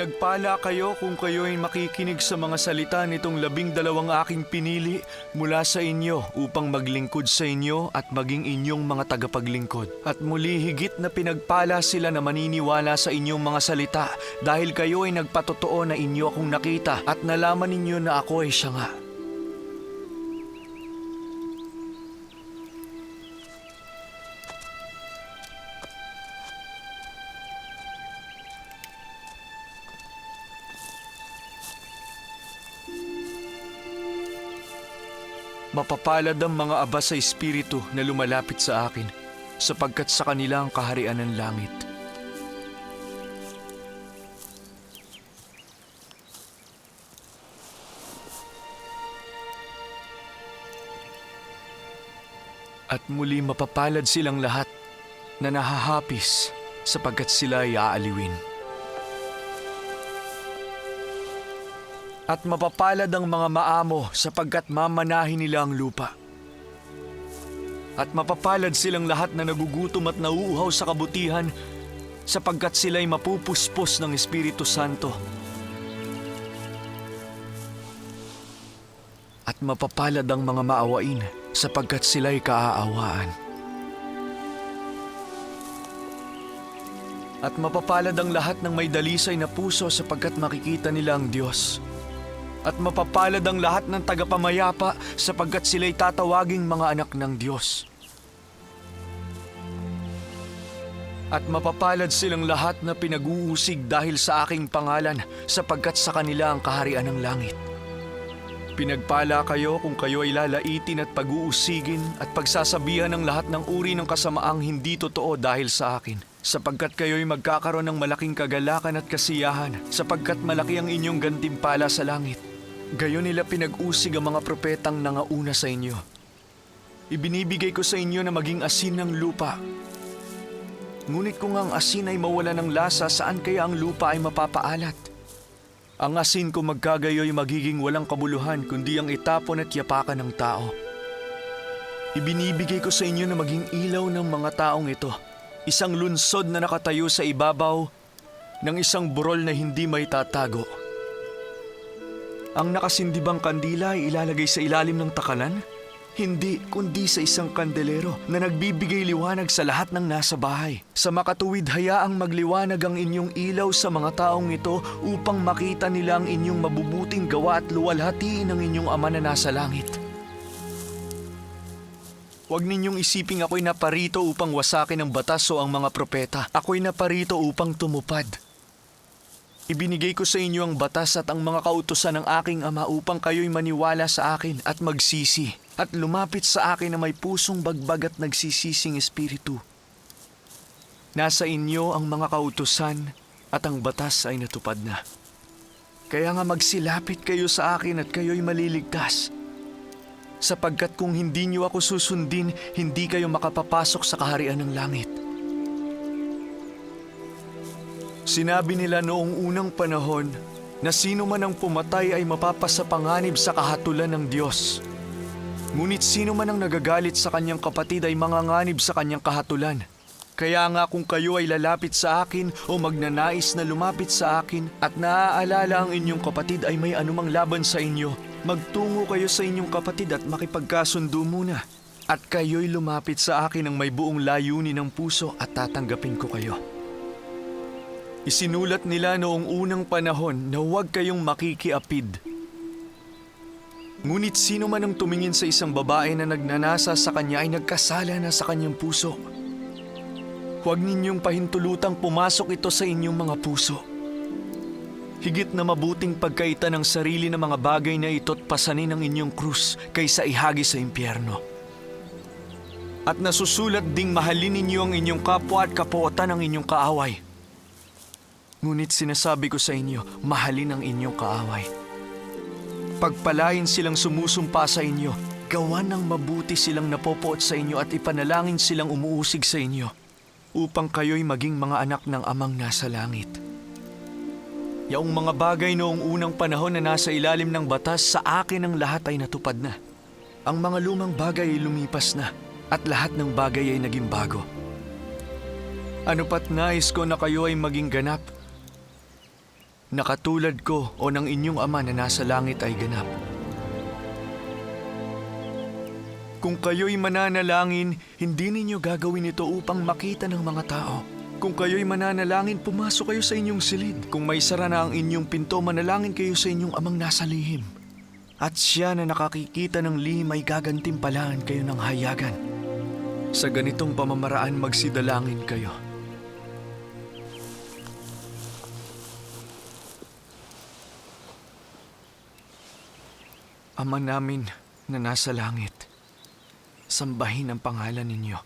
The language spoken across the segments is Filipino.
Pinagpala kayo kung kayo ay makikinig sa mga salita nitong labing dalawang aking pinili mula sa inyo upang maglingkod sa inyo at maging inyong mga tagapaglingkod. At muli higit na pinagpala sila na maniniwala sa inyong mga salita dahil kayo ay nagpatotoo na inyo akong nakita at nalaman ninyo na ako ay siya nga. Mapapalad ang mga aba sa espiritu na lumalapit sa akin, sapagkat sa kanila ang kaharian ng langit. At muli mapapalad silang lahat na nahahapis sapagkat sila ay aaliwin. At mapapalad ang mga maamo sapagkat mamanahin nila ang lupa. At mapapalad silang lahat na nagugutom at nauuhaw sa kabutihan sapagkat sila'y mapupuspos ng Espiritu Santo. At mapapalad ang mga maawain sapagkat sila'y kaaawaan. At mapapalad ang lahat ng may dalisay na puso sapagkat makikita nila ang Diyos. At mapapalad ang lahat ng tagapamayapa sapagkat sila'y tatawaging mga anak ng Diyos. At mapapalad silang lahat na pinag-uusig dahil sa aking pangalan sapagkat sa kanila ang kaharian ng langit. Pinagpala kayo kung kayo ay lalaitin at pag-uusigin at pagsasabihan ng lahat ng uri ng kasamaang hindi totoo dahil sa akin. Sapagkat kayo'y magkakaroon ng malaking kagalakan at kasiyahan sapagkat malaki ang inyong gantimpala sa langit. Gayon nila pinag-usig ang mga propetang nangauna sa inyo. Ibinibigay ko sa inyo na maging asin ng lupa. Ngunit kung ang asin ay mawala ng lasa, saan kaya ang lupa ay mapapaalat? Ang asin kung magkagayoy magiging walang kabuluhan kundi ang itapon at yapakan ng tao. Ibinibigay ko sa inyo na maging ilaw ng mga taong ito. Isang lunsod na nakatayo sa ibabaw ng isang burol na hindi may tatago. Ang nakasindibang kandila ay ilalagay sa ilalim ng takalan? Hindi, kundi sa isang kandelero na nagbibigay liwanag sa lahat ng nasa bahay. Sa makatuwid, hayaang magliwanag ang inyong ilaw sa mga taong ito upang makita nila ang inyong mabubuting gawa at luwalhatiin ang inyong ama na nasa langit. Huwag ninyong isiping ako'y naparito upang wasakin ang batas o ang mga propeta. Ako'y naparito upang tumupad. Ibinigay ko sa inyo ang batas at ang mga kautusan ng aking ama upang kayo'y maniwala sa akin at magsisi at lumapit sa akin na may pusong bagbag at nagsisising espiritu. Nasa inyo ang mga kautusan at ang batas ay natupad na. Kaya nga magsilapit kayo sa akin at kayo'y maliligtas. Sapagkat kung hindi niyo ako susundin, hindi kayo makapapasok sa kaharian ng langit. Sinabi nila noong unang panahon na sino man ang pumatay ay mapapasapanganib sa kahatulan ng Diyos. Ngunit sino man ang nagagalit sa kanyang kapatid ay manganganib sa kanyang kahatulan. Kaya nga kung kayo ay lalapit sa akin o magnanais na lumapit sa akin at naaalala ang inyong kapatid ay may anumang laban sa inyo, magtungo kayo sa inyong kapatid at makipagkasundo muna. At kayo'y lumapit sa akin ng may buong layunin ng puso at tatanggapin ko kayo. Isinulat nila noong unang panahon na huwag kayong makikiapid. Ngunit sino man ang tumingin sa isang babae na nagnanasa sa kanya ay nagkasala na sa kanyang puso. Huwag ninyong pahintulutang pumasok ito sa inyong mga puso. Higit na mabuting pagkaita ng sarili ng mga bagay na ito't pasanin ang inyong krus kaysa ihagi sa impyerno. At nasusulat ding mahalin ninyo ang inyong kapwa at kapuotan ang inyong kaaway. Ngunit sinasabi ko sa inyo, mahalin ang inyong kaaway. Pagpalain silang sumusumpa sa inyo, gawa ng mabuti silang napopoot sa inyo at ipanalangin silang umuusig sa inyo, upang kayo'y maging mga anak ng amang nasa langit. Yaong mga bagay noong unang panahon na nasa ilalim ng batas, sa akin ang lahat ay natupad na. Ang mga lumang bagay ay lumipas na, at lahat ng bagay ay naging bago. Ano pat nais ko na kayo ay maging ganap, na katulad ko o ng inyong ama na nasa langit ay ganap. Kung kayo'y mananalangin, hindi ninyo gagawin ito upang makita ng mga tao. Kung kayo'y mananalangin, pumasok kayo sa inyong silid. Kung may sara na ang inyong pinto, manalangin kayo sa inyong amang nasa lihim. At siya na nakakikita ng lihim ay gagantimpalaan kayo ng hayagan. Sa ganitong pamamaraan magsidalangin kayo. Ama namin na nasa langit, sambahin ang pangalan ninyo.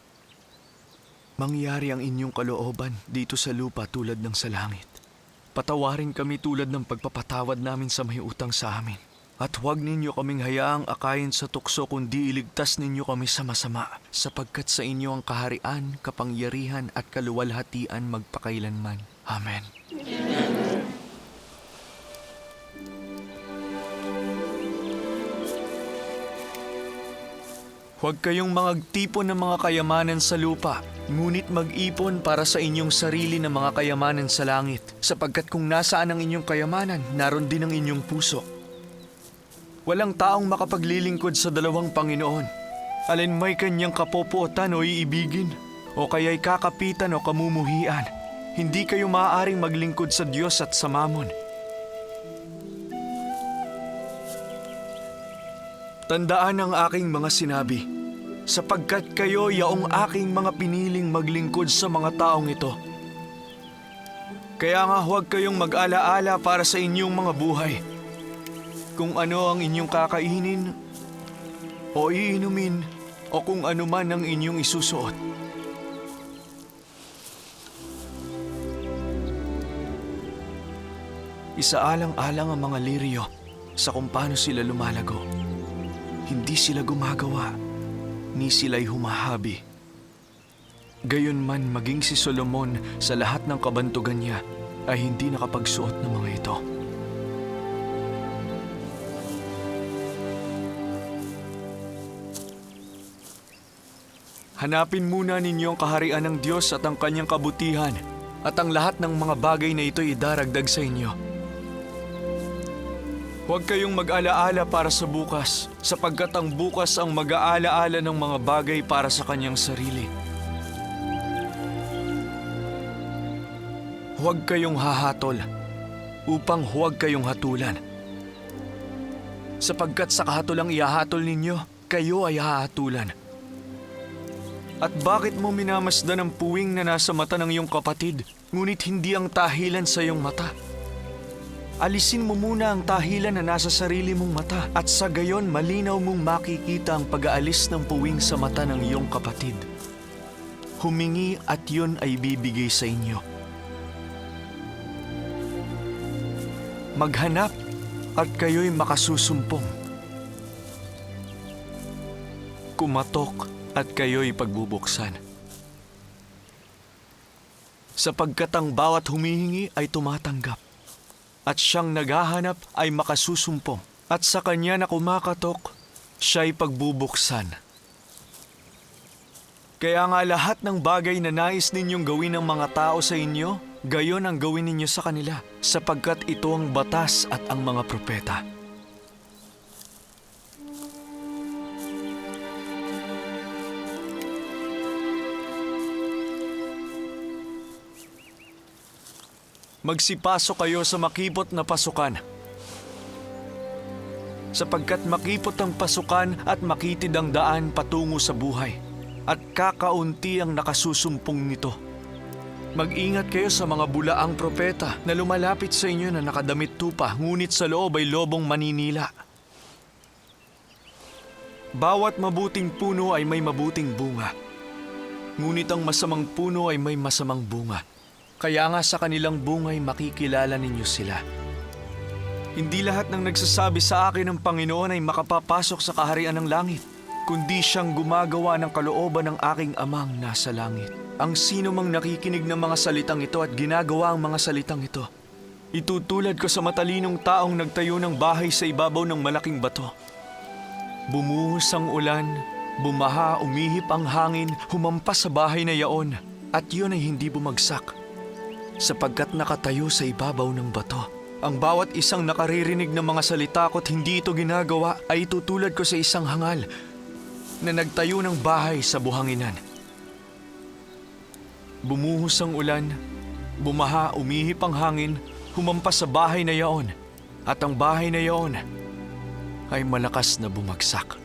Mangyari ang inyong kalooban dito sa lupa tulad ng sa langit. Patawarin kami tulad ng pagpapatawad namin sa may utang sa amin. At huwag ninyo kaming hayaang akayin sa tukso kundi iligtas ninyo kami sa masama, sapagkat sa inyo ang kaharian, kapangyarihan at kaluwalhatian magpakailanman. Amen. Huwag kayong magtipon ng mga kayamanan sa lupa, ngunit mag-ipon para sa inyong sarili ng mga kayamanan sa langit, sapagkat kung nasaan ang inyong kayamanan, naroon din ang inyong puso. Walang taong makapaglilingkod sa dalawang Panginoon. Alin may kanyang kapopuotan o iibigin, o kaya'y kakapitan o kamumuhian. Hindi kayo maaaring maglingkod sa Diyos at sa mamon. Tandaan ang aking mga sinabi, sapagkat kayo yaong aking mga piniling maglingkod sa mga taong ito. Kaya nga huwag kayong mag-alaala para sa inyong mga buhay. Kung ano ang inyong kakainin, o iinumin, o kung ano man ang inyong isusuot. Isaalang-alang ang mga liryo sa kung paano sila lumalago. Hindi sila gumagawa, ni sila'y humahabi. Gayon man maging si Solomon sa lahat ng kabantugan niya ay hindi nakapagsuot ng mga ito. Hanapin muna ninyo ang kaharian ng Diyos at ang kanyang kabutihan at ang lahat ng mga bagay na ito idaragdag sa inyo. Huwag kayong mag-alaala para sa bukas, sapagkat ang bukas ang mag-aalaala ng mga bagay para sa kanyang sarili. Huwag kayong hahatol, upang huwag kayong hatulan. Sapagkat sa kahatulang ihahatol ninyo, kayo ay hahatulan. At bakit mo minamasdan ang puwing na nasa mata ng iyong kapatid, ngunit hindi ang tahilan sa iyong mata? Alisin mo muna ang tahilan na nasa sarili mong mata at sa gayon malinaw mong makikita ang pag-aalis ng puwing sa mata ng iyong kapatid. Humingi at yun ay bibigay sa inyo. Maghanap at kayo'y makasusumpong. Kumatok at kayo'y pagbubuksan. Sapagkat ang bawat humihingi ay tumatanggap at siyang naghahanap ay makasusumpong. At sa kanya na kumakatok, siya'y pagbubuksan. Kaya nga lahat ng bagay na nais ninyong gawin ng mga tao sa inyo, gayon ang gawin ninyo sa kanila, sapagkat ito ang batas at ang mga propeta. Magsipasok kayo sa makipot na pasukan. Sapagkat makipot ang pasukan at makitid ang daan patungo sa buhay, at kakaunti ang nakasusumpong nito. Mag-ingat kayo sa mga bulaang propeta na lumalapit sa inyo na nakadamit tupa, ngunit sa loob ay lobong maninila. Bawat mabuting puno ay may mabuting bunga, ngunit ang masamang puno ay may masamang bunga. Kaya nga sa kanilang bungay makikilala ninyo sila. Hindi lahat ng nagsasabi sa akin ng Panginoon ay makapapasok sa kaharian ng langit, kundi siyang gumagawa ng kalooban ng aking amang nasa langit. Ang sino mang nakikinig ng mga salitang ito at ginagawa ang mga salitang ito, itutulad ko sa matalinong taong nagtayo ng bahay sa ibabaw ng malaking bato. Bumuhos ang ulan, bumaha, umihip ang hangin, humampas sa bahay na yaon, at yun ay hindi bumagsak sapagkat nakatayo sa ibabaw ng bato Ang bawat isang nakaririnig ng mga salita ko at hindi ito ginagawa ay tutulad ko sa isang hangal na nagtayo ng bahay sa buhanginan. Bumuhos ang ulan, bumaha, umihip ang hangin, humampas sa bahay na yaon, at ang bahay na yaon ay malakas na bumagsak.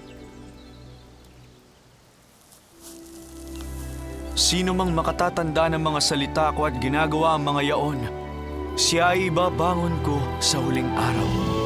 Sino mang makatatanda ng mga salita ko at ginagawa ang mga yaon, siya ay ibabangon ko sa huling araw.